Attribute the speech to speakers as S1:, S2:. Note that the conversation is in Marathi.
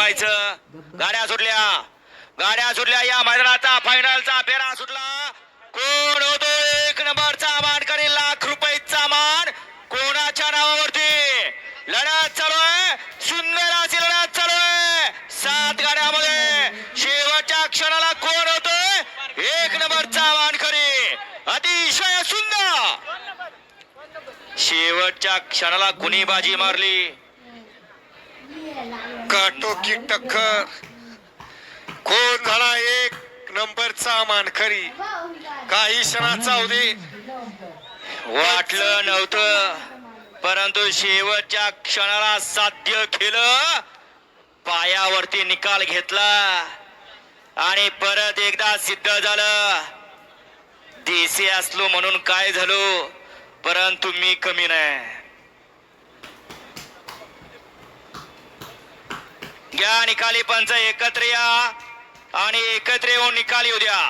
S1: व्हायचं गाड्या सुटल्या. गाड्या सुटल्या. या मैदानाचा फायनलचा फेरा सुटला. कोण होतो? एक नंबरचा मानकरी लाख रुपयेचा मान कोणाच्या नावावरती? लढत चालू आहे. सुंदर अशी लढत चालू आहे. सात गाड्यामध्ये शेवटच्या क्षणाला कोण होतोय एक नंबरचा मानकरी अतिशय सुंदर. शेवटच्या क्षणाला कुणी बाजी मारली?
S2: काटोकी टक्कर. कोण झाला एक नंबरचा मानखरी काही क्षणाचा उदे.
S1: वाटलं नव्हतं परंतु शेवटच्या क्षणाला साध्य केलं. पायावरती निकाल घेतला. आणि परत एकदा सिद्ध झालं. देसी असलो म्हणून काय झालो परंतु मी कमी नाही. घ्या निकाली पंच एकत्र या आणि एकत्र येऊन निकाल येऊ द्या